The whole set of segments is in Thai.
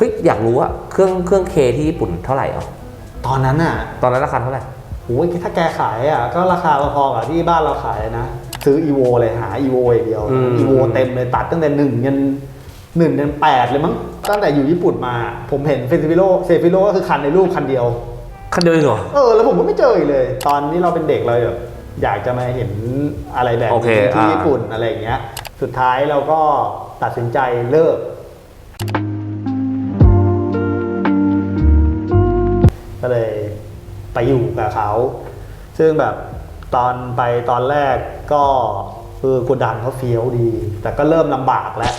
เฮ้ยอยากรู้อะเครื่องเครื่องเคที่ญี่ปุ่นเท่าไหร่อะตอนนั้นอะตอนนั้นราคาเท่าไหร่โอ้ยถ้าแกขายอะก็ราคาพอๆกับที่บ้านเราขายนะ ซื้ออีโวเลยหาอีโวอย่างเดียวอีโวเต็มเลยตัดตั้งแต่หนึ่งยันหนึ่งยันแปดเลยมั้งตั้งแต่อยู่ญี่ปุ่นมา ผมเห็นเฟซิฟิโลเซฟิโลก็คือคันในรูปคันเดียว คันเดียวเองเหรอเออแล้วผมก็ไม่เจออีกเลย ตอนที่เราเป็นเด็กเราแบบอยากจะมาเห็นอะไรแบบโอเคนี้ที่อ่าญี่ปุ่นอะไรอย่างเงี้ย สุดท้ายเราก็ตัดสินใจเลิก ก็เลยไปอยู่กับเขา ซึ่งแบบตอนไปตอนแรกก็คือโกดังเขาเฟี้ยวดี แต่ก็เริ่มลำบากแล้ว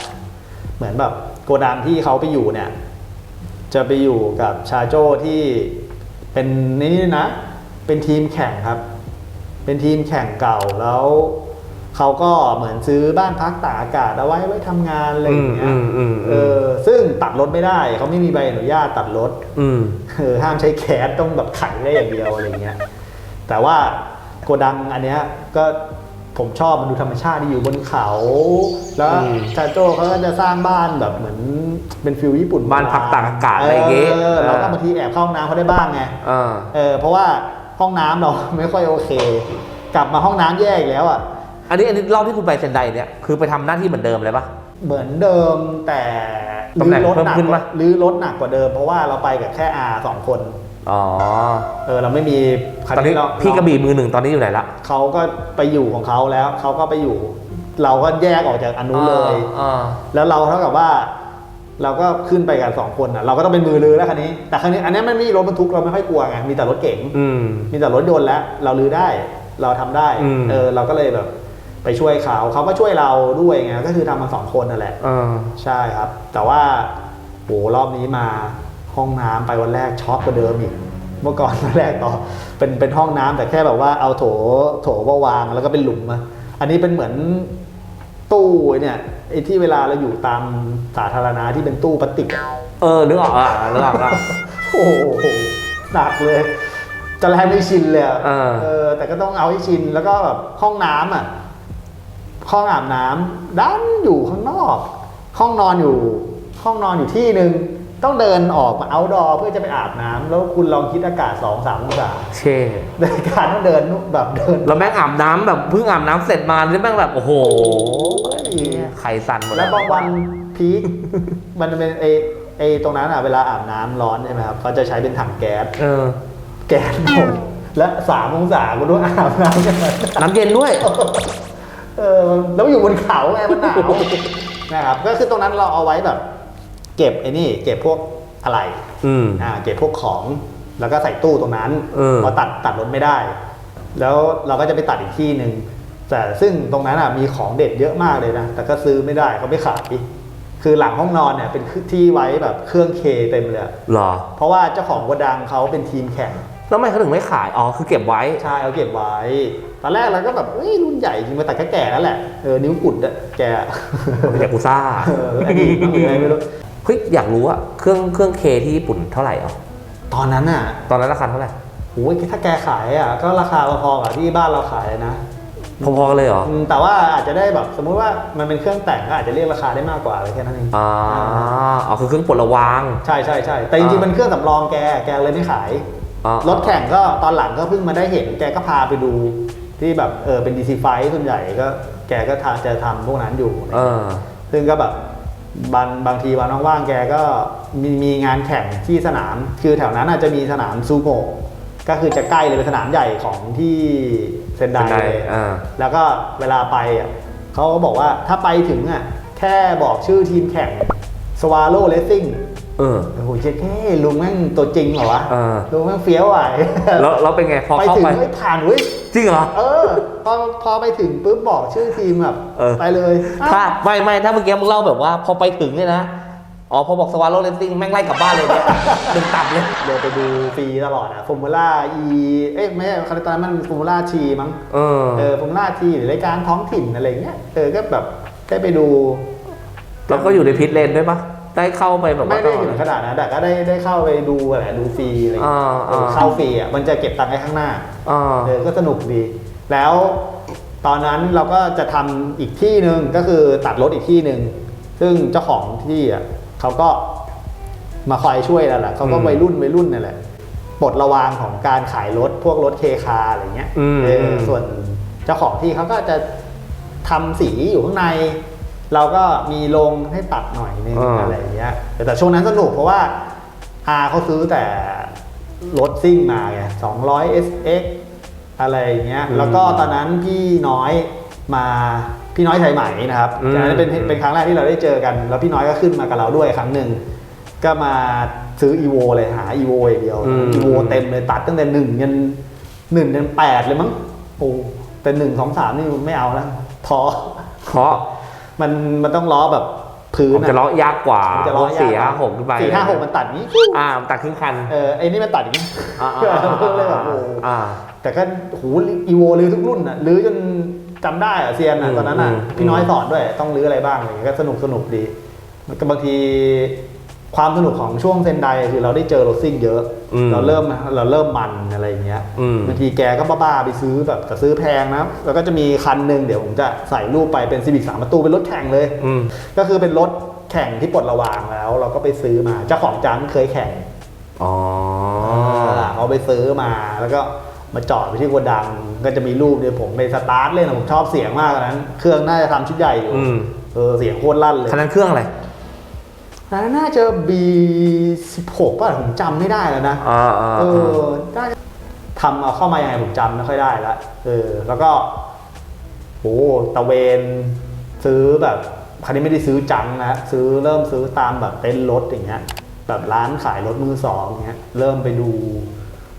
เหมือนแบบโกดังที่เขาไปอยู่เนี่ย จะไปอยู่กับชาโจ้ที่เป็นนี่นะ เป็นทีมแข่งครับ เป็นทีมแข่งเก่าแล้ว เขาก็เหมือนซื้อบ้านพักตากอากาศเอาไว้ไว้ทำงานอะไรอย่างเงี้ยอืมอืมอืมเออ ซึ่งตัดรถไม่ได้ เขาไม่มีใบอนุญาตตัดรถอืมเออห้ามใช้แคสต้องแบบขังได้อย่างเดียวอะไรเงี้ย แต่ว่าโกดังอันเนี้ยก็ผมชอบมันดูธรรมชาติที่อยู่บนเขา แล้วอืมชาโจ้เขาก็จะสร้างบ้านแบบเหมือนเป็นฟิลญี่ปุ่นบ้านพักตากอากาศอะไรอย่างงี้เออแล้วก็อ่าบางทีแอบเข้าห้องน้ำเขาได้บ้างไงอ่าเออ เพราะว่าห้องน้ำเราไม่ค่อยโอเค กลับมาห้องน้ำแยกอีกแล้วอะ อันนี้อันนี้รอบที่คุณไปเซนไดเนี่ยคือไปทำหน้าที่เหมือนเดิมเลยปะ เหมือนเดิมแต่ตำแหน่งรถเพิ่มหนักขึ้นกปะว่ารื้อรถหนักกว่าเดิม เพราะว่าเราไปกับแค่อาสองคน อ๋อ เออเราไม่มีคัตอนนี้เราพี่กระบี่มือหนึ่งตอนนี้อยู่ไหนละ เขาก็ไปอยู่ของเขาแล้วเขาก็ไปอยู่ เราก็แยกออกจากอนุเลยอ่าแล้วเราเท่ากับว่า เราก็ขึ้นไปกันสองคนอะเราก็ต้องเป็นมือลือแล้วคันนี้ แต่คันนี้อันนี้มันไม่มีรถบรรทุกเราไม่ค่อยกลัวไงมีแต่รถเก๋ง อืม มีแต่รถยนต์แล้ว เราลือได้ เราทำได้ อืม เออ เราก็เลยแบบ ไปช่วยเขาเขาก็ช่วยเราด้วยไงก็คือทำมาสองคนนั่นแหละอ่าใช่ครับ แต่ว่าโหรอบนี้มาห้องน้ำไปวันแรกช็อกกว่าเดิมอีกเมื่อก่อนวันแรกต่อเป็นเป็นห้องน้ำแต่แค่แบบว่าเอาโถโถมาวางแล้วก็เป็นหลุมมาอันนี้เป็นเหมือนตู้ไอ้เนี่ยไอ้ที่เวลาเราอยู่ตามสาธารณะที่เป็นตู้พลาสติกอะ เออนึกออกอะนึกออกอะ โอ้โหหนักเลยจะแลไม่ชินเลยอะเออ เออ แต่ก็ต้องเอาให้ชินแล้วก็แบบห้องน้ำอะ ห้องอาบน้ำดันอยู่ข้างนอก ห้องนอนอยู่ ห้องนอนอยู่ที่หนึ่งต้องเดินออกมาเอาดอเพื่อจะไปอาบน้ำแล้วคุณลองคิดอากาศสองสามองศาเช่ในการต้องเดินแบบเดินแล้วแม่งอาบน้ำแบบเพิ่งอาบน้ำเสร็จมาแล้วแม่งแบบโอ้โหไข่สั่นหมดแล้วบางวันพีคมันเป็นไอไอตรงนั้นอะเวลาอาบน้ำร้อนใช่ไหมครับเขาจะใช้เป็นถังแก๊สเออ แก๊สหมดและสามองศาคุณต้องอาบน้ำกันไหมน้ำเย็นด้วย เออแล้วอยู่บนเขาไงมันหนาวนะครับก็คือตรงนั้นเราเอาไว้แบบ เก็บไอ้นี่ เก็บพวกอะไรอืม อ่าเก็บพวกของแล้วก็ใส่ตู้ตรงนั้นเออ พอตัดตัดรถไม่ได้ แล้วเราก็จะไปตัดอีกที่หนึ่งแต่ซึ่งตรงนั้นอะมีของเด็ดเยอะมากเลยนะ แต่ก็ซื้อไม่ได้เขาไม่ขายคือหลังห้องนอนเนี่ยเป็นที่ไว้แบบเครื่องเคเต็มเลยอะเหรอ เพราะว่าเจ้าของโกดังเขาเป็นทีมแข่ง แล้วทำไมเขาถึงไม่ขาย อ๋อ คือเก็บไว้ ใช่เอาเก็บไว้ ตอนแรกเราก็แบบเอ้ยรุ่นใหญ่จริงมาแต่ก็แก่แล้วแหละ เออนิ้วกุดอะแกยากุซ่าเอออดีตมั้งหรืออะไรไม่รู้ เฮ้ย อยากรู้อะเครื่องเครื่องเคที่ญี่ปุ่นเท่าไหร่อะตอนนั้นอะตอนนั้นราคาเท่าไหร่โอ้ยถ้าแกขายอะก็ราคาพอๆกับที่บ้านเราขายนะ พอๆกันเลยเหรอ อืมแต่ว่าอาจจะได้แบบสมมุติว่ามันเป็นเครื่องแต่งก็อาจจะเรียกราคาได้มากกว่าอะไรแค่นั้นเองอ่าอ๋อคือเครื่องปลดระวาง ใช่ใช่ใช่แต่จริงๆอ่ามัมันเครื่องสำรองแกแกเลยไม่ขายอ่า รถแข่งก็ตอนหลังก็เพิ่งมาได้เห็น แกก็พาไปดูที่แบบเออเป็นดีซีไฟส่วนใหญ่ก็แกก็ทาจะทำพวกนั้นอยู่เออซึ่งก็แบบบางบางทีวันว่างๆแกก็มีมีงานแข่งที่สนาม คือแถวนั้นอาจจะมีสนามซูโม่ก็คือจะใกล้เลยเป็นสนามใหญ่ของที่เซนไดเซนไดเลยอ่าแล้วก็เวลาไปอะเขาก็บอกว่าถ้าไปถึงอะแค่บอกชื่อทีมแข่งสวาโลเลสซิ่ง เออโอ้โหเจ๊แค่ลุงแม่งตัวจริงเหรอวะเออ ลุงแม่งเฟี้ยวอะแล้วแล้วเป็นไงพอไปเข้าถึงไป ไม่ผ่านเว้ยจริงเหรอ เออ พอพอไปถึงปุ๊บบอกชื่อทีมแบบเออ ไปเลยถ้าไม่ไม่ถ้าเมื่อกี้มึงเล่าแบบว่า พอไปถึงเนี่ยนะอ๋อพอบอกสวาโรเลนซิ่งแม่งไล่กลับบ้านเลยเนี่ยดึงตับเลย เดินไปดูฟรีตลอดอะฟอร์มูล่าอีเอ๊ะไม่ใช่คาริตอนนั้นมันฟอร์มูล่าทีมั้ง เออ เออฟอร์มูล่าทีหรือรายการท้องถิ่นอะไรเงี้ย เออ ก็แบบได้ไปดู แล้วก็อยู่ในพิษเลนด้วยปะ ได้เข้าไปแบบไม่ว่าได้ถึงขนาดนั้นแต่ก็ได้ได้เข้าไปดูอะไรดูฟรีอะไรเงี้ยอ่าเอออ่าเข้าฟรีอะมันจะเก็บตังค์ให้ข้างหน้าอ่าเออก็สนุกดี แล้วตอนนั้นเราก็จะทำอีกที่หนึ่งก็คือตัดรถอีกที่หนึ่งซึ่งเจ้าของที่อะเขาก็มาคอยช่วยแล้วแหละเขาก็อืมวัยรุ่นวัยรุ่นนี่แหละปลดระวางของการขายรถพวกรถเคคาอะไรเงี้ยอืมเออส่วนเจ้าของที่เขาก็จะทำสีอยู่ข้างใน เราก็มีโรงให้ตัดหน่อยนึงอ่า อะไรอย่างเงี้ยแต่แต่ช่วงนั้นสนุกเพราะว่าอาเขาซื้อแต่รถซิ่งมาไง200 SX อะไรอย่างเงี้ยแล้วก็ตอนนั้นพี่น้อยมาพี่น้อยไทยใหม่นะครับอืมอันนั้นเป็นเป็นครั้งแรกที่เราได้เจอกัน แล้วพี่น้อยก็ขึ้นมากับเราด้วยครั้งหนึ่งก็มาซื้อ evo เลยหา evo อย่างเดียว อืม evo เต็มเลยตัดตั้งแต่หนึ่งยันหนึ่งยันแปดเลยมั้งโอ้แต่หนึ่งสองสามนี่ไม่เอาแล้วพอเพราะ มันมันต้องล้อแบบพื้ผนมจะล้อยากกว่ามันจะล้อสี่ยห้าหกขึ้นไปสี่ห้าหกมันตัดนี้อ่ามันตัดครึ่งคันเออไอ้นี่มันตัดอย่างนี้อ่าอ่าอ่าก็เลยแบบโอ้อ่าแต่ก็โหอีโวลื้อทุกรุ่นอะลื้อจนจำได้อะเซียนอือะมตอนนั้นอะอืมพี่น้อยสอนด้วยต้องลื้ออะไรบ้างอะไรอย่างเงี้ยก็สนุกสนุกดีมันก็บางที ความสนุกของช่วงเซนไดคือเราได้เจอรถซิ่งเยอะ อืมเราเริ่มเราเริ่มมันอะไรอย่างเงี้ยอืม บางทีแกก็บ้าๆไปซื้อแบบแต่ซื้อแพงนะแล้วก็จะมีคันหนึ่งเดี๋ยวผมจะใส่รูปไปเป็นซีบิกสามประตูเป็นรถแข่งเลย อืม ก็คือเป็นรถแข่งที่ปลดระวางแล้ว เราก็ไปซื้อมาเจ้าของจำเคยแข่งอ๋อเขาไปซื้อมาแล้วก็มาจอดไปที่โกดังก็จะมีรูปเดี๋ยวผมไปสตาร์ทเล่นอะผมชอบเสียงมากอันนั้น เครื่องน่าจะทำชุดใหญ่อยู่อืม เออเสียงโคตรลั่นเลย คันนั้นเครื่องอะไรอั นนั้นน่าจะ B16 ป่ะผมจำไม่ได้แล้วนะอ่าอ่าเออ่าอน่าจะทำเอาเข้ามายังไงผมจำไม่ค่อยได้ละเออ แล้วก็โอ้ตะเวนซื้อแบบคันนี้ไม่ได้ซื้อจังนะซื้อเริ่มซื้อตามแบบเต็นท์รถอย่างเงี้ย แบบร้านขายรถมือสองอย่างเงี้ยเริ่มไปดู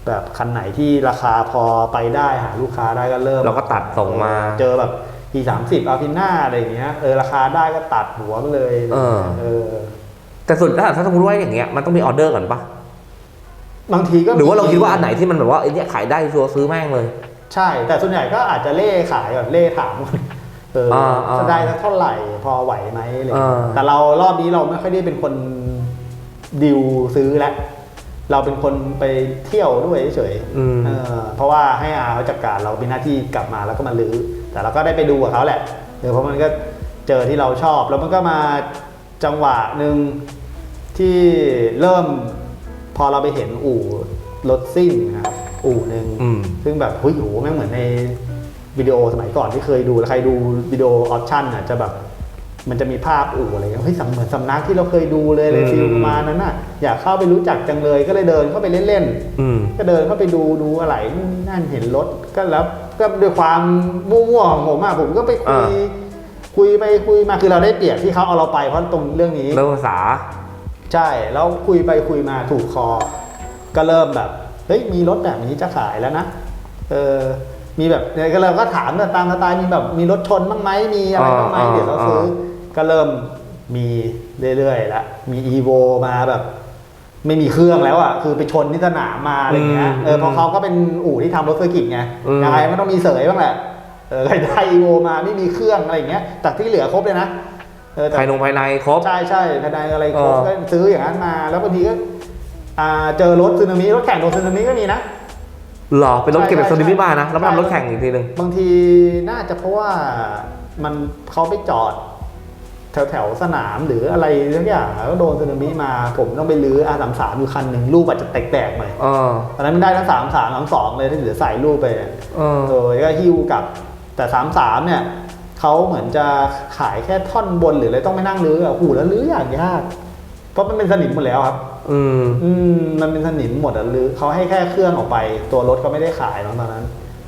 แบบคันไหนที่ราคาพอไปได้หาลูกค้าได้ก็เริ่มเราก็ตัดส่งมา เจอแบบ P สามสิบอาพิน่าอะไรอย่างเงี้ยเออราคาได้ก็ตัดหัวไปเลยเออเออ แต่สุดถ้าถ้าสมมติว่าอย่างเงี้ยมันต้องมีออเดอร์ก่อนปะบางทีก็หรือว่าเราคิดว่าอันไหนที่มันแบบว่าไอ้เนี่ยขายได้ชัวร์ซื้อแม่งเลย ใช่ แต่ส่วนใหญ่ก็อาจจะเล่ขายก่อนเล่ถามก่อนเอออาอ่าจะได้สักเท่าไหร่พอไหวไหมอะไรอย่างเงี้ยอ่าแต่เรารอบนี้เราไม่ค่อยได้เป็นคนดิวซื้อแล้วเราเป็นคนไปเที่ยวด้วยเฉยๆอืมเออเพราะว่าให้อาเขาจัดการเราเป็นหน้าที่กลับมาแล้วก็มาลื้อแต่เราก็ได้ไปดูกับเขาแหละเออเพราะมันก็เจอที่เราชอบ แล้วมันก็มาจังหวะหนึ่ง ที่เริ่มพอเราไปเห็นอู่รถซิ่งนะครับอู่หนึ่งอืม ซึ่งแบบเฮ้ยโหแม่งเหมือนในวิดีโอสมัยก่อนที่เคยดูแล้วใครดูวิดีโอออปชั่นอะจะแบบ มันจะมีภาพอู่อะไรเงี้ยเฮ้ยสำเหมือนสำนักที่เราเคยดูเลยเลยอืม ฟิลประมาณนั้นน่ะ อยากเข้าไปรู้จักจังเลยก็เลยเดินเข้าไปเล่นๆ อืม ก็เดินเข้าไปดูดูอะไรนู่นนี่นั่นเห็นรถก็แล้วก็ด้วยความมั่วๆของผมอะผมก็ไปคุยอ่า คุยไปคุยมาคือเราได้เปรียบที่เขาเอาเราไปเพราะตรงเรื่องนี้ เรื่องภาษา ใช่ แล้วคุยไปคุยมาถูกคอ ก็เริ่มแบบ เฮ้ย มีรถแบบนี้จะขายแล้วนะ เออ มีแบบเนี่ยก็เราก็ถามตามสไตล์มีแบบมีรถชนบ้างไหมมีอะไรบ้างไหมอ่าเดี๋ยวเราซื้ออาก็เริ่มมีเรื่อยๆละ มี evo มาแบบ ไม่มีเครื่องแล้วอะ คือไปชนที่สนามมาอะไรเงี้ยอืมเออเพอเขาก็เป็นอู่ที่ทำรถเซอร์กิตไงอืมยังไงมันต้องมีเสยบ้างแหละ เออได้ evo มาไม่มีเครื่องอะไรอย่างเงี้ยแต่ที่เหลือครบเลยนะ เออแต่ภายนงภายในครบ ใช่ใช่ภายในอะไรครบเออ ก็ซื้ออย่างนั้นมา แล้วบางทีก็อ่าเจอรถซึนามิรถแข่งโดนซึนามิก็มีนะหรอเป็นรถเก็บแบบใช่โซนิมิมานะแล้วมาใช่ทำรถแข่งอีกทีหนึ่ง บางทีน่าจะเพราะว่ามันเขาไปจอด แถวแถวๆสนามหรืออะไรทั้งอย่างแล้วโดนซึนามิมา ผมต้องไปรื้ออาสามสามอยู่คันหนึ่งรูปอาจจะแตกๆหน่อยเออ ตอนนั้นมันได้ทั้งสามสามสามสองเลยที่เหลือใส่รูปไปเนี่ยเออ เออก็หิ้วกลับ แต่สามสามเนี่ย เขาเหมือนจะขายแค่ท่อนบนหรืออะไรต้องไปนั่งรื้ออะหูแล้วรื้ออย่างยาก เพราะมันเป็นสนิมหมดแล้วครับ อืม อืมมันเป็นสนิมหมดอะรื้อเขาให้แค่เครื่องออกไป ตัวรถเขาไม่ได้ขายเนอะตอนนั้น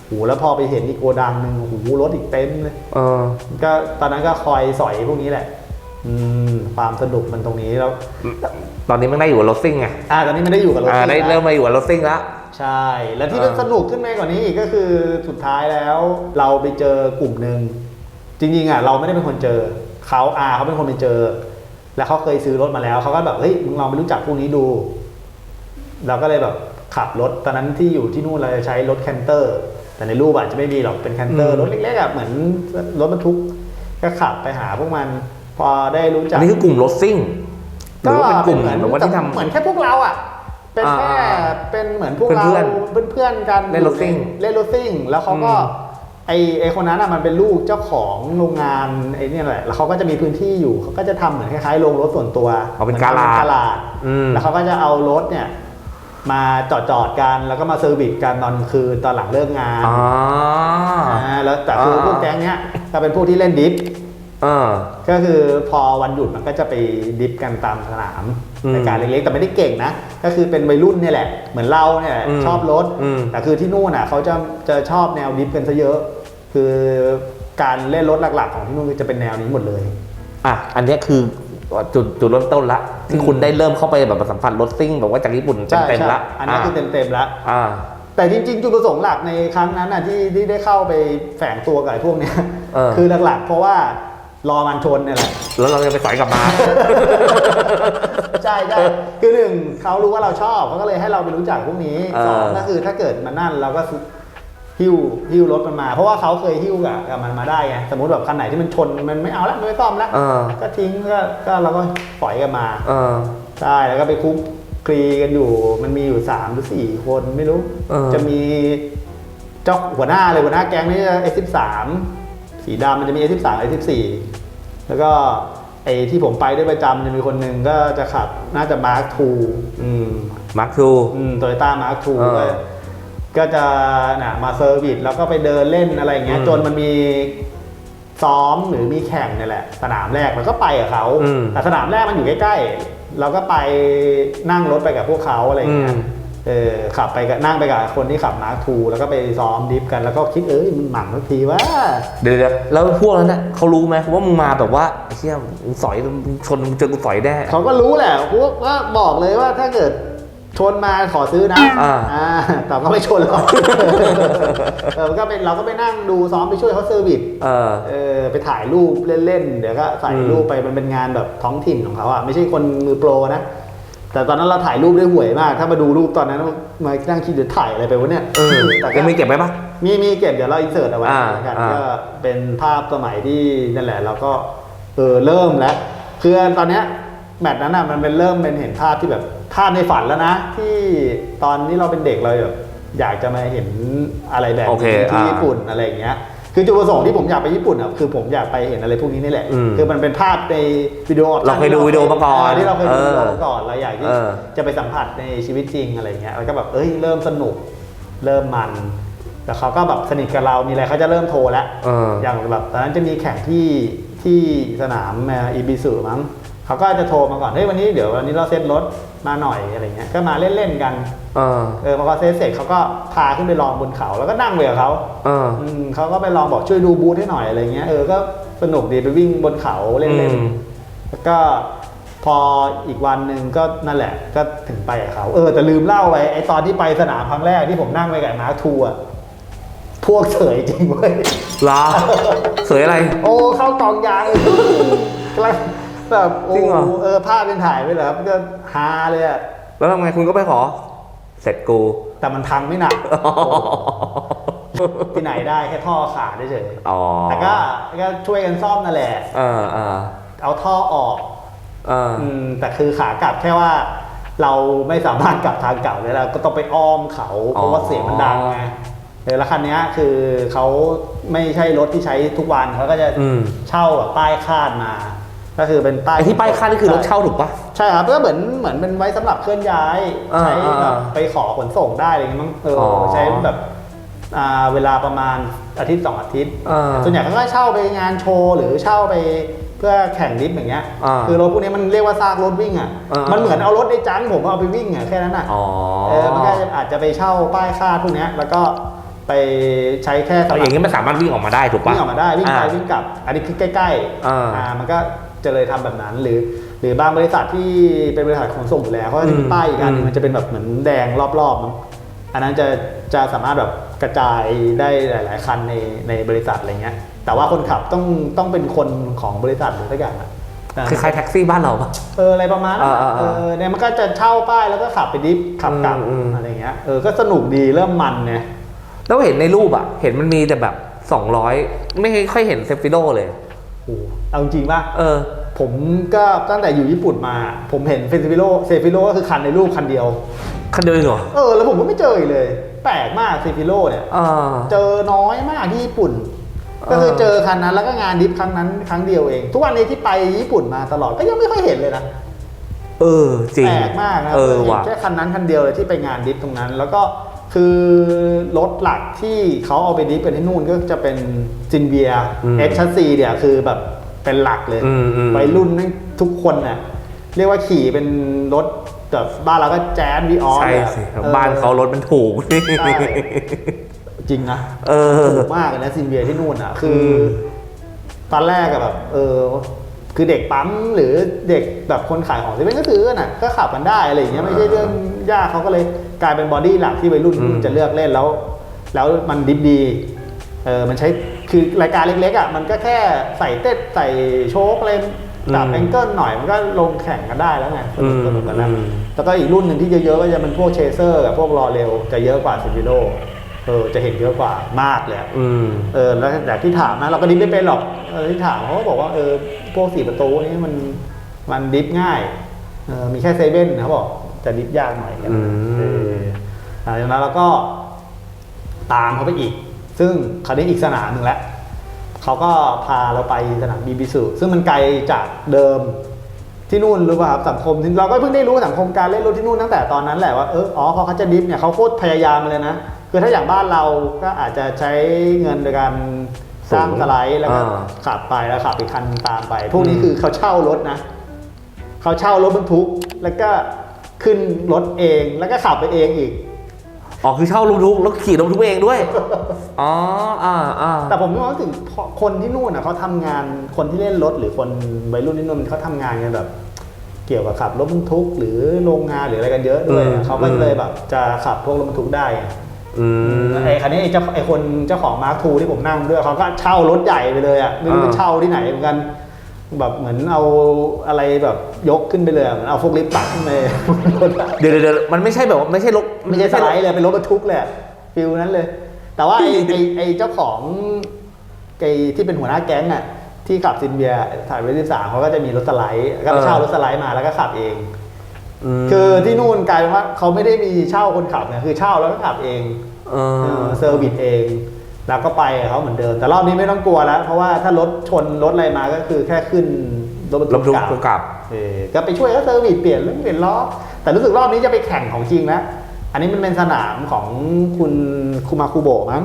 หูแล้วพอไปเห็นอีกโกดังหนึ่งหูรถอีกเต็มเลย เออ ก็ตอนนั้นก็คอยสอยพวกนี้แหละ อืม ความสนุกมันตรงนี้แล้ว ตอนนี้มันได้อยู่กับรถซิ่งไงอ่าตอนนี้ไม่ได้อยู่กับรถอ่าได้ซิ่งแล้วเริ่มมาอยู่กับรถซิ่งแล้ว ใช่ แล้วที่อ่ามันสนุกขึ้นไปกว่านี้อีกก็คือสุดท้ายแล้ว เราไปเจอกลุ่มหนึ่ง จริงๆอะเราไม่ได้เป็นคนเจอเขาอาเขาเป็นคนไปเจอ แล้วเขาเคยซื้อรถมาแล้วเขาก็แบบเฮ้ยมึงลองไปรู้จักพวกนี้ดู เราก็เลยแบบขับรถตอนนั้นที่อยู่ที่นู่นเราจะใช้รถแคนเตอร์ แต่ในรูปอาจจะไม่มีหรอกเป็นแคนเตอร์อืมรถเล็กๆอะเหมือนรถบรรทุกก็ขับไปหาพวกมันพอได้รู้จัอักนนี้คือกลุ่มรถซิ่งหรือว่าเป็นกลุ่มเหมือนแบบว่าที่ทำเหมือนแค่พวกเราอะเป็นแค่อ่าเป็นเหมือนพวกเราเพื่อนเพื่อนๆกันเล่นรถซิ่งเล่นรถซิ่งแล้วเขาก็อืม ไอไอคนนั้นอะมันเป็นลูกเจ้าของโรงงานไอเนี่ยแหละแล้วเขาก็จะมีพื้นที่อยู่เขาก็จะทำเหมือนคล้ายๆโรงรถส่วนตัวเอาเป็นหมืกาลาดกาลาดอืมแล้วเขาก็จะเอารถเนี่ยมาจอดจอดๆกันแล้วก็มาเซอร์วิสกันตอนคืนตอนหลังเลิกงานอ๋ออ่าแล้วแต่คือพวกแก๊งเนี้ยก็เป็นพวกที่เล่นดิฟเออก็คือพอวันหยุดมันก็จะไปดิฟกันตามสนาม อืมในการเล็กๆ แต่ไม่ได้เก่งนะ ก็คือเป็นวัยรุ่นเนี่ยแหละ เหมือนเราเนี่ยแหละอืมชอบรถอืมแต่คือที่นู่นอะเขาจะจะชอบแนวดิฟกันซะเยอะ คือการเล่นรถหลักๆ ของที่นู่นจะเป็นแนวนี้หมดเลย อะ อันเนี้ยคือจุดจุดเริ่มต้นละที่อืมคุณได้เริ่มเข้าไปแบบสัมผัสรถซิ่งแบบว่าจากญี่ปุ่นใช่เต็มใช่ๆละอันนี้คือเต็มๆแล้วอ่าแต่จริงๆ จุดประสงค์หลักในครั้งนั้นน่ะที่ที่ได้เข้าไปแฝงตัวกับไอ้พวกเนี้ยเออคือหลักๆ เพราะว่า รอมันชนเนี่ยแหละ แล้วเราจะไปสอยกลับมา ใช่ใช่คือหนึ่งเขารู้ว่าเราชอบเขาก็เลยให้เราไปรู้จักพวกนี้เออสองก็คือถ้าเกิดมันนั่นเราก็หิ้วหิ้วรถมันมา เพราะว่าเขาเคยหิ้วกับกับมันมาได้ไงสมมติแบบคันไหนที่มันชนมันไม่เอาละไม่ซ่อมละเออก็ทิ้งก็ก็เราก็ปล่อยกันมาเออใช่แล้วก็ไปคุกคลีกันอยู่ มันมีอยู่สามหรือสี่คนไม่รู้เออจะมีเจ้าหัวหน้าเลยหัวหน้าแก๊งนี่เอสิบสาม สีดำมันจะมีเอสิบสามเอสิบสี่แล้วก็ไอ้ที่ผมไปด้วยประจำจะมีคนหนึ่งก็จะขับน่าจะมาร์คทูอืม มาร์คทู อืมโตโยต้ามาร์คทูเออก็จะน่ะมาเซอร์วิสแล้วก็ไปเดินเล่นอะไรอย่างเงี้ย อืมจนมันมีซ้อมหรือมีแข่งเนี่ยแหละ สนามแรกมันก็ไปกับเขาอืมแต่สนามแรกมันอยู่ใกล้ๆเราก็ไปนั่งรถไปกับพวกเขาอะไรอย่างเงี้อืยม เออขับไปกับนั่งไปกับคนที่ขับมาร์คทูแล้วก็ไปซ้อมดิฟกันแล้วก็คิดเอ้ยมันหมั่นทุกทีว่าเดี๋ยวเดี๋ยวแล้วพวกนั้นน่ะเขารู้ไหมว่ามึงมาแบบว่าไอ้เชี่ยมึงสอยมึงชนมึงเจอกูสอยแน่เขาก็รู้แหละพวกว่าบอกเลยว่าถ้าเกิดชนมาขอซื้อนะอ่าอ่าแต่ก็ไม่ชนหรอกเออก็เป็นเราก็ไปนั่งดูซ้อมไปช่วยเขาเซอร์วิสเออเออไปถ่ายรูปเล่นๆเดี๋ยวก็ใส่อืมรูปไปมันเป็นงานแบบท้องถิ่นของเขาอะไม่ใช่คนมือโปรนะ แต่ตอนนั้นเราถ่ายรูปได้ห่วยมาก ถ้ามาดูรูปตอนนั้นมานั่งคิดเดี๋ยวถ่ายอะไรไปวะเนี่ยเออแต่ยังไม่เก็บไว้ปะ มีมีเก็บเดี๋ยวเราอินเสิร์ตเอาไว้อ่าแล้วกันอ่า ก็เป็นภาพสมัยที่นั่นแหละเราก็เออเริ่มแล้วคือตอนเนี้ยแมตช์นั้นอะมันเป็นเริ่มเป็นเห็นภาพที่แบบภาพในฝันแล้วนะ ที่ตอนนี้เราเป็นเด็กเราแบบอยากจะมาเห็นอะไรแบบโอเคนี้ที่อ่า ญี่ปุ่นอะไรอย่างเงี้ย คือจุดประสงค์ที่ผมอยากไปญี่ปุ่นอะคือผมอยากไปเห็นอะไรพวกนี้นี่แหละ อืมคือมันเป็นภาพในวิดีโอเราเคยดูวิดีโอมาก่อนเที่เราเคยดูวิดีโอเออมาก่อนเราอยากที่เออ จะไปสัมผัสในชีวิตจริงอะไรเงี้ยแล้วก็แบบเอ้ยเริ่มสนุกเริ่มมันแล้วเขาก็แบบสนิทกับเรามีอะไรเขาจะเริ่มโทรแล้ว เออ อย่างแบบตอนนั้นจะมีแข่งที่ที่สนามอีบีสืมั้ง เขาก็จะโทรมาก่อนเฮ้ยวันนี้เดี๋ยววันนี้เราเซ็ตรถมาหน่อยอะไรเงี้ยก็มาเล่นๆกันเออเออพอเขาเซ็ตเสร็จเขาก็พาขึ้นไปลองบนเขาแล้วก็นั่งไปกับเขาเอออืมเขาก็ไปลองบอกช่วยดูบูธให้หน่อยอะไรเงี้ยเออก็สนุกดีไปวิ่งบนเขาเล่นอืมๆแล้วก็พออีกวันหนึ่งก็นั่นแหละ ก็ถึงไปกับเขาเออแต่ลืมเล่าไปไอตอนที่ไปสนามครั้งแรกที่ผมนั่งไปกับมาร์คทูอะพวกเฉยจริงเว้ยเหรอสวยอะไร โอ้เข้ากองยางเลยกำลัง แบบโอ้จริงเหรอ เออภาพเป็นถ่ายไปเหรอครับก็ฮาเลยอะแล้วทำไงคุณก็ไปขอ เสร็จกู แต่มันพังไม่หนักที่ไหนได้แค่ท่อขาดเฉยอ๋อๆแต่ก็ก็ช่วยกันซ่อมนั่นแหละ เออเออเอาท่อออก เอออืมแต่คือขากลับแค่ว่า เราไม่สามารถกลับทางเก่าได้แล้วก็ต้องไปอ้อมเขา เพราะว่าเสียงมันดังไงเออแล้วคันเนี้ยคือเขาไม่ใช่รถที่ใช้ทุกวันเขาก็จะอืม เช่าแบบป้ายคาดมา ก็คือเป็นป้ายไอที่ป้ายค่านี่คือรถเช่าถูกปะ ใช่ครับก็เหมือนเหมือนเป็นไว้สำหรับเคลื่อนย้ายอ่าใช้อ่าแบบไปขอขนส่งได้อะไรอย่างเงี้ยมั้งเออออใช้แบบอ่าเวลาประมาณอาทิตย์สองอาทิตย์อ่าส่วนใหญ่เขาก็เช่าไปงานโชว์หรือเช่าไปเพื่อแข่งดิฟอย่างเงี้ยอ่าคือรถพวกนี้มันเรียกว่าซากรถวิ่งอะอ่ามั มันเหมือนเอารถในจังผมเอาไปวิ่งอะแค่นั้นอะ อ๋อ เออมันก็อาจจะไปเช่าป้ายค่าดพวกเนี้ยแล้วก็ไปใช้แค่สำหเอารับอย่างนี้มันสามารถวิ่งออกมาได้ถูกปะวิ่งออกมาได้วิ่งไปอ่า วิ่งกลับ อันนี้คือใกล้ๆอ่าอ่ามันก็ จะเลยทำแบบนั้น หรือ หรือบางบริษัทที่เป็นบริษัทขนส่งอยู่แล้วเขาก็จะมีอืมป้ายอีกอันหนึอืงมมันจะเป็นแบบเหมือนแดงรอบๆมั้งอันนั้นจะจะสามารถแบบกระจายได้หลาย ๆ คันในในบริษัทอะไรเงี้ย แต่ว่าคนขับต้องต้องเป็นคนของบริษัทหรือสักอย่างอะคล้ายๆแท็กซี่บ้านเราปะเอออะไรประมาณนั้นอะอ่าอ่าเออ่าอเนี่ยมันก็จะเช่าป้ายแล้วก็ขับไปดิฟขับกลับอืมอืมอะไรเงี้ยเออก็สนุกดีเริ่มมันเนี่ยแล้วเห็นในรูปอะเห็นมันมีแต่แบบ 200 ไม่ค่อยเห็นเซฟิโลเลยโอ้ เอาจริงๆป่ะเออ ผมก็ตั้งแต่อยู่ญี่ปุ่นมา ผมเห็นเฟซิฟิโลเซฟิโลก็คือคันในรูปคันเดียว คันเดียวเองเหรอ เออ แล้วผมก็ไม่เจออีกเลย แปลกมากซีฟิโลเนี่ยอ่าเจอน้อยมากที่ญี่ปุ่น ก็คือเออเจอคันนั้นแล้วก็งานดิฟครั้งนั้นครั้งเดียวเอง ทุกวันนี้ที่ไปญี่ปุ่นมาตลอดก็ยังไม่ค่อยเห็นเลยนะ เออ จริง แปลกมากนะเออเห็นว่ะ แค่คันนั้นคันเดียวเลยที่ไปงานดิฟตรงนั้น แล้วก็คือรถหลักที่เขาเอาไปดิฟกันที่นู่นก็จะเป็นจินเบียเอ็กชัสซีเนี่ยคือแบบ เป็นหลักเลยอืมอืม วัยรุ่นนั่นทุกคนน่ะเรียกว่าขี่เป็นรถแบบบ้านเราก็แจ๊สวีออสใช่เลยอะสิออบ้านเขารถมันถูกใช่จริงนะเออ ถูกมากเลยนะซินเบียที่นู่นอะ คืออมตอนแรกอะแบบ เออ คือเด็กปั๊มหรือเด็กแบบคนขายของเซเว่นก็ซื้อกันอะ ก็ขับกันได้อะไรอย่างเงี้ยไม่ใช่เรื่องยากเขาก็เลยกลายเป็นบอดี้หลักที่วัยรุ่นอืมจะเลือกเล่นแล้ว แล้วมันดิบดี เออมันใช้ คือรายการเล็กๆอะมันก็แค่ใส่เต้นใส่โชคเลนจับแองเกิลหน่อยมันก็ลงแข่งกันได้แล้วไงสนุกสนุกกันนะอืมแล้วก็อีกรุ่นหนึ่งที่เยอะๆก็จะเป็นพวกเชเซอร์กับพวกรอเร็วจะเยอะกว่าซิฟิโลเออจะเห็นเยอะกว่ามากเลยอะอืมเออแล้วจากที่ถามนะเราก็ดิฟไม่เป็นหรอกเออที่ถามเขาก็บอกว่าเออพวกสี่ประตูนี่มันมันดิฟง่ายเออมีแค่เซเว่นเขาบอกจะดิฟยากหน่อยกันอืมเออหลังจากนั้นเราก็ตามเขาไปอีก ซึ่งคราวนี้อีกสนามหนึ่งแล้วเขาก็พาเราไปสนามบีบีสุซึ่งมันไกลจากเดิมที่นู่นรู้ป่ะครับสังคมที่เราก็เพิ่งได้รู้สังคมการเล่นรถที่นู่นตั้งแต่ตอนนั้นแหละว่าเอออ๋อพอเขาจะดิฟเนี่ยเขาโคตรพยายามเลยนะคือถ้าอย่างบ้านเราก็อาจจะใช้เงินโดยการสร้างสไลด์แล้วก็อ่าขับไปแล้วขับอีกคันตามไป พวกนี้คือเขาเช่ารถนะเขาเช่ารถบรรทุกแล้วก็ขึ้นรถเองแล้วก็ขับไปเองอีก อ๋อคือเช่ารถบรรทุกแล้วขี่รถบรรทุกเองด้วย อ๋อ อ่าอ่าแต่ผมมีความรู้สึกพอคนที่นู่นนะเขาทำงานคนที่เล่นรถ หรือคนวัยรุ่นที่นู่นเขาทำงานกันแบบ เกี่ยวกับขับรถบรรทุก หรือโรงงานหรืออะไรกันเยอะด้วยอืมเขาก็เลยแบบจะขับพวกรถบรรทุกได้ไงอืม ไอ้คันนี้ไอ้เจ้าไอ้คนเจ้าของมาร์คทูที่ผมนั่งด้วยเขาก็เช่ารถใหญ่ไปเลยอะไม่รู้อ่าไปเช่าที่ไหนเหมือนกัน แบบเหมือนเอาอะไรแบบยกขึ้นไปเลยอะเหมือนเอาพวกลิฟต์ปักขึ้นไปรถอะเดี๋ยวเดี๋ยวเดี๋ยวมันไม่ใช่แบบว่าไม่ใช่รถไม่ใช่สไลด์เลยเป็นรถบรรทุกเลยอะฟิลนั้นเลย แต่ว่าไอ้ไอ้ไอ้เจ้าของไอ้ที่เป็นหัวหน้าแก๊งอะที่ขับซินเบียถ่ายเวทีสามเขาก็จะมีรถสไลด์ก็ไปเช่ารถสไลด์มาแล้วก็ขับเอง มคือที่นู่นกลายเป็นว่าเขาไม่ได้มีเช่าคนขับเนี่ยคือเช่าแล้วก็ขับเองเออ เซอร์วิสเอง แล้วก็ไปกับเขาเหมือนเดิม แต่รอบนี้ไม่ต้องกลัวแล้ว เพราะว่าถ้ารถชนรถอะไรมาก็คือแค่ขึ้นรถบรรรทุถกบรรทุกเก่าตัวกลับเออก็ไปช่วยเขาเซอร์วิสเปลี่ยนเรื่องเปลี่ยนล้อแต่รู้สึกรอบนี้จะไปแข่งของจริงแล้วอันนี้มันเป็นสนามของคุณคูมาคูโบะมั้ง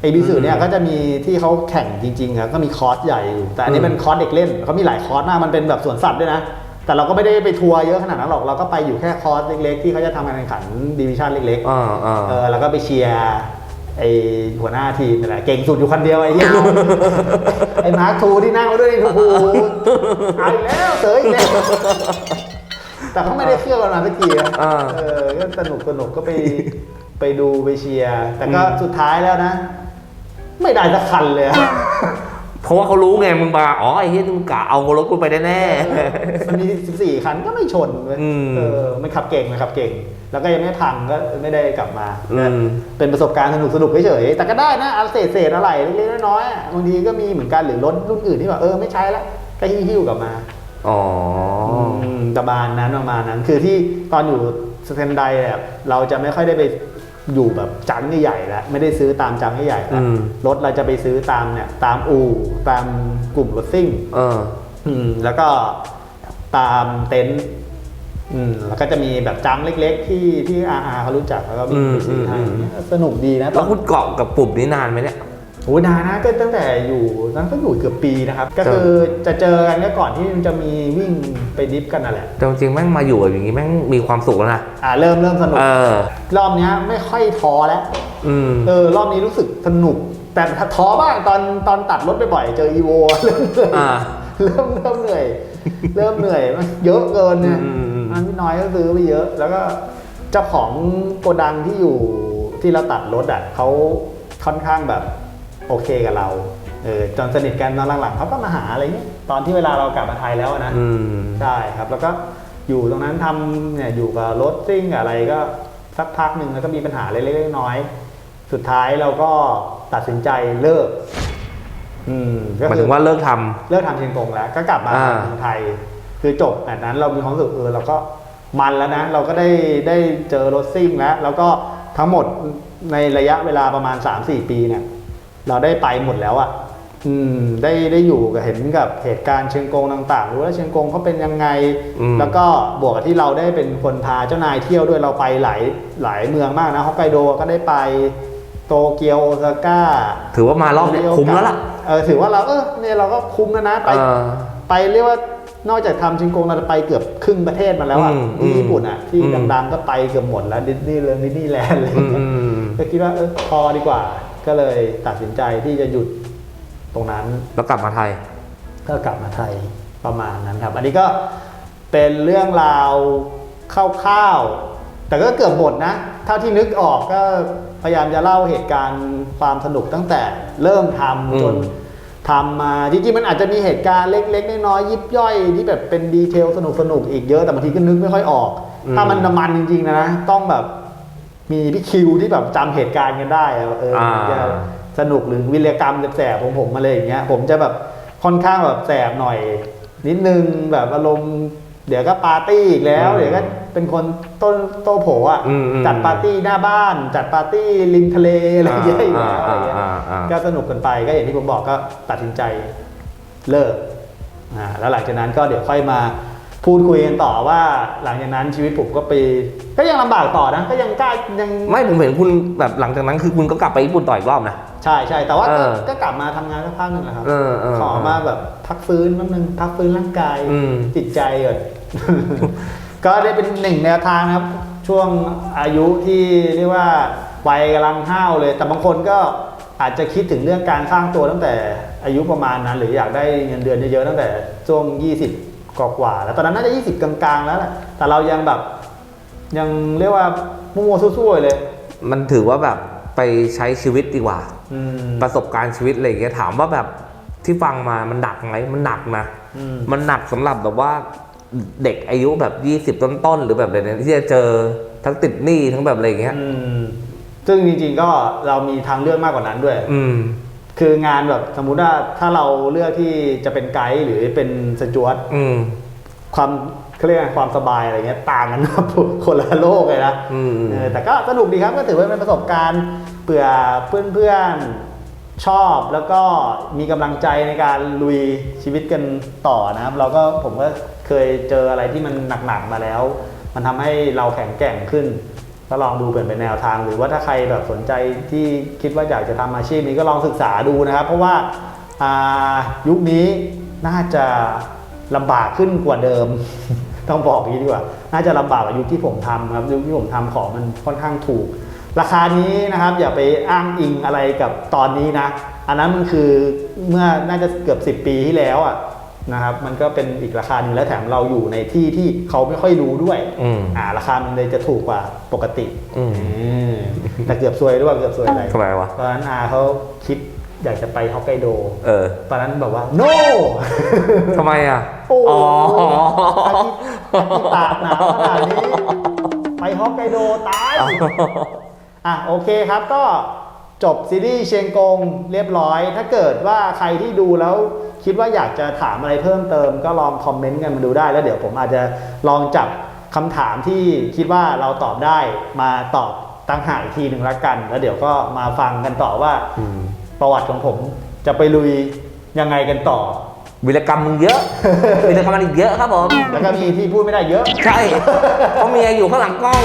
ไอบิสุเนี่ยก็จะมีที่เขาแข่งจริงๆอะก็มีคอร์สใหญ่อยู่แต่อันนี้อืมเป็นคอร์สเด็กเล่นเขามีหลายคอร์สมากมันเป็นแบบสวนสัตว์ด้วยนะแต่เราก็ไม่ได้ไปทัวร์เยอะขนาดนั้นหรอกเราก็ไปอยู่แค่คอร์สเล็กๆ ที่เขาจะทำการแข่งขันดิวิชั่นเล็กๆอ่าอ่าเออแล้วก็ไปเชียร์ ไอหัวหน้าทีมนี่แหละเก่งสุดอยู่คนเดียวไอ้เหี้ยไอ้มาร์คทูที่นั่งมาด้วยนี่โอ้โหเอาอีกแล้วเสยอีกแล้วแต่เขาไม่ได้เครื่องกันมาสักทีนะอ่าเออก็สนุกสนุกก็ไปไปดูไปเชียร์แต่ก็อืมสุดท้ายแล้วนะ ไม่ได้สักคันเลยอะ เพราะว่าเขารู้ไงมึงมาอ๋อไอ้เฮียมึงกะเอารถกูไปแน่มันมี14คันก็ไม่ชนเว้ยอืมเออมันขับเก่งมันขับเก่ง แล้วก็ยังไม่พังก็ไม่ได้กลับมาอืมเป็นประสบการณ์สนุกสนุกเฉยๆแต่ก็ได้นะเอาเศษเศษอะไรเล็กๆน้อยๆอะบางทีก็มีเหมือนกันหรือรถรุ่นอื่นที่แบบเออไม่ใช้แล้วก็หิ้วๆกลับมาๆอ๋ออมประมาณนั้นประมาณนั้น คือที่ตอนอยู่สแตนไดเนี่ยเราจะไม่ค่อยได้ไป อยู่แบบจังใหญ่ๆแล้วไม่ได้ซื้อตามจังใหญ่ๆแล้วอืมรถเราจะไปซื้อตามเนี่ยตามอู่ตามกลุ่มรถซิ่งเอออืมแล้วก็ตามเต็นท์อืมแล้วก็จะมีแบบจังเล็ก ๆ ที่ที่อาอาเขารู้จักแล้วก็มีอืมไปซื้อให้อืมเนี่ยสนุกดีนะตแล้อวนคุณเกาะกับปุ่มนี้นานไหมเนี่ย โอ้ยนานนะก็ตั้งแต่อยู่นั้นก็อยู่เกือบปีนะครับ ก็คือจะเจอกันก็ก่อนที่มันจะมีวิ่งไปดิฟกันนั่นแหละแต่จริงๆแม่งมาอยู่แบบอย่างนี้แม่งมีความสุขแล้วนะอ่าเริ่มเริ่มสนุกเออรอบเนี้ยไม่ค่อยท้อแล้วอืมเออรอบนี้รู้สึกสนุก แต่ท้อบ้างตอนตอนตัดรถไปบ่อยๆเจออีโวเริ่มเหนื่อยอ่าเริ่มเริ่มเหนื่อย เริ่มเหนื่อยมันเยอะเกินเนี่ยอืมอืมอืมอันพี่น้อยก็ซื้อไปเยอะ แล้วก็เจ้าของโกดังที่อยู่ที่เราตัดรถอะเขาค่อนข้างแบบ โอเคกับเราเออจนสนิทกันตอนหลังๆเขาก็มาหาอะไรเงี้ยตอนที่เวลาเรากลับมาไทยแล้วอะนะอืมใช่ครับ แล้วก็อยู่ตรงนั้นทำเนี่ยอยู่กับรถซิ่งกับอะไรก็สักพักหนึ่งแล้วก็มีปัญหาเล็กๆน้อยๆสุดท้ายเราก็ตัดสินใจเลิกอืมก็หมายคืถึองว่าเลิกทำเลิกทำเชียงกงแล้ว ก็กลับมาอ่าเมืองไทย คือจบแบบนั้นเรามีความรู้สึกเออเราก็มันแล้วนะ เราก็ได้ได้เจอรถซิ่งแล้ว แล้วก็ทั้งหมดในระยะเวลาประมาณ 3-4 ปีเนี่ย เราได้ไปหมดแล้วอะ่ะอืมได้ได้อยู่กับเห็นกับเหตุการณ์เชียงกงต่างๆ รู้ว่าเชียงกงเขาเป็นยังไง อืม แล้วก็บวกกับที่เราได้เป็นคนพาเจ้านายเที่ยวด้วยเราไปหลายหลายเมืองมากนะฮอกไกโดก็ได้ไปโตเกียวโอซาก้า ถือว่ามารอบเนี้ยคุ้มแล้วล่ะ เออถือว่าเราเออเนี่ยเราก็คุ้มแล้วนะไปเออไปเรียกว่านอกจากทำชิงกงเราจะไปเกือบครึ่งประเทศมาแล้วอะอืมที่ญี่ปุ่นอะที่อืม ดังๆก็ไปเกือบหมดแล้วดิสนีย์เลยดิสนีย์แลนด์อะไรออืย่างมเงี้ยอืม ก็คิดว่าเออพอดีกว่า ก็เลยตัดสินใจที่จะหยุดตรงนั้น แล้วกลับมาไทย ก็กลับมาไทยประมาณนั้นครับ อันนี้ก็เป็นเรื่องราวคร่าวๆ แต่ก็เกือบหมดนะ เท่าที่นึกออกก็พยายามจะเล่าเหตุการณ์ความสนุกตั้งแต่เริ่มทำจนอืมทำมาจริงๆมันอาจจะมีเหตุการณ์เล็กๆน้อยๆยิบย่อยที่แบบเป็นดีเทลสนุกๆอีกเยอะแต่บางทีก็นึกไม่ค่อยออก ถ้ามันน้ำมันจริงๆนะนะต้องแบบ มีพี่คิวที่แบบจำเหตุการณ์กันได้อะเออมันจะสนุกหรือวิรกรรมแสบๆของผมมาเลยอย่างเงี้ย ผมจะแบบค่อนข้างแบบแสบหน่อย นิดนึงแบบอารมณ์เดี๋ยวก็ปาร์ตี้อีกแล้วอืมเดี๋ยวก็เป็นคนต้นโตโผอะอืมอืมจัดปาร์ตี้หน้าบ้าน จัดปาร์ตี้ริมทะเลอะไรเยอะอยู่แล้วอะไรเงี้ยอ่าอ่าอ่าก็สนุกกันไปก็อย่างที่ผมบอกก็ตัดสินใจเลิกอ่าแล้วหลังจากนั้นก็เดี๋ยวค่อยมา พูดคุยกันต่อว่าหลังจากนั้นชีวิตผมก็ไปก็ยังลำบากต่อนะ ก็ยังกล้ายังไม่ผมเห็นคุณแบบหลังจากนั้นคือคุณก็กลับไปญี่ปุ่นต่ออีกรอบนะ ใช่ใช่แต่ว่าก็เออก็กลับมาทำงานสักพักหนึ่งแหละครับ เออเออขอมาแบบพักฟื้นแป๊บนึงพักฟื้นร่างกายอืม จิตใจก่อน ก็ได้เป็นหนึ่งแนวทางนะครับ ช่วงอายุที่เรียกว่าวัยกำลังห้าวเลย แต่บางคนก็อาจจะคิดถึงเรื่องการสร้างตัวตั้งแต่อายุประมาณนั้น หรืออยากได้เงินเดือนเยอะๆตั้งแต่ช่วง 20 กว่าๆแล้วตอนนั้นน่าจะ20 กลางๆ แล้วแหละแต่เรายังแบบ ยังเรียกว่ามั่วๆซั่วๆเลย มันถือว่าแบบไปใช้ชีวิตดีกว่า อืม ประสบการณ์ชีวิตอะไรอย่างเงี้ยถามว่าแบบที่ฟังมามันหนักไหมมันหนักนะอืม มันหนักสำหรับแบบว่าเด็กอายุแบบ20ต้นๆหรือแบบอะไรเนี่ยที่จะเจอทั้งติดหนี้ทั้งแบบอะไรอย่างเงี้ย อืมซึ่งจริงๆก็เรามีทางเลือกมากกว่านั้นด้วย อืม คืองานแบบสมมุติว่าถ้าเราเลือกที่จะเป็นไกด์หรือเป็นสจวตอืม ความเขาเรียกอะไรความสบายอะไรเงี้ยต่างกันครับ คนละโลกเลยนะอืม เออแต่ก็สนุกดีครับก็ถือว่าเป็นประสบการณ์เผื่อเพื่อนๆชอบแล้วก็มีกำลังใจในการลุยชีวิตกันต่อนะครับ เราก็ผมก็เคยเจออะไรที่มันหนักๆมาแล้ว มันทำให้เราแข็งแกร่งขึ้น ก็ลองดูเปลี่ยนเป็นแนวทาง หรือว่าถ้าใครแบบสนใจที่คิดว่าอยากจะทำอาชีพนี้ก็ลองศึกษาดูนะครับ เพราะว่าายุคนี้น่าจะลำบากขึ้นกว่าเดิม ต้องบอกอย่างนี้ดีกว่า น่าจะลำบากกว่ายุคที่ผมทำครับยุคที่ผมทำของมันค่อนข้างถูก ราคานี้นะครับ อย่าไปอ้างอิงอะไรกับตอนนี้นะ อันนั้นมันคือเมื่อน่าจะเกือบ 10 ปีที่แล้วอะ นะครับมันก็เป็นอีกราคาหนึ่งแล้วแถมเราอยู่ในที่ที่เขาไม่ค่อยรู้ด้วยอืมอ่าราคามันเลยจะถูกกว่าปกติอืมอืมแต่เกือบซวยด้วยเกือบซวยอะไรทำไมวะ ตอนนั้นอาเขาคิดอยากจะไปฮอกไกโดเออตอนนั้นแบบว่า no ทำไมอะโอ้อ๋ออากิตากหนาวขนาดนี้ ไปฮอกไกโดตาย อะโอเคครับก็ จบซีรีส์เชียงกงเรียบร้อย ถ้าเกิดว่าใครที่ดูแล้วคิดว่าอยากจะถามอะไรเพิ่มเติม ก็ลองคอมเมนต์กันมาดูได้ แล้วเดี๋ยวผมอาจจะลองจับคำถามที่คิดว่าเราตอบได้มาตอบตั้งหากอีกทีหนึ่งละกัน แล้วเดี๋ยวก็มาฟังกันต่อว่าอืมประวัติของผมจะไปลุยยังไงกันต่อวิรกรรมมึงเยอะ วิรกรรมมันอีกเยอะครับผมแล้วก็มีที่พูดไม่ได้เยอะ ใช่เพราะเมียอยู่ข้างหลังกล้อง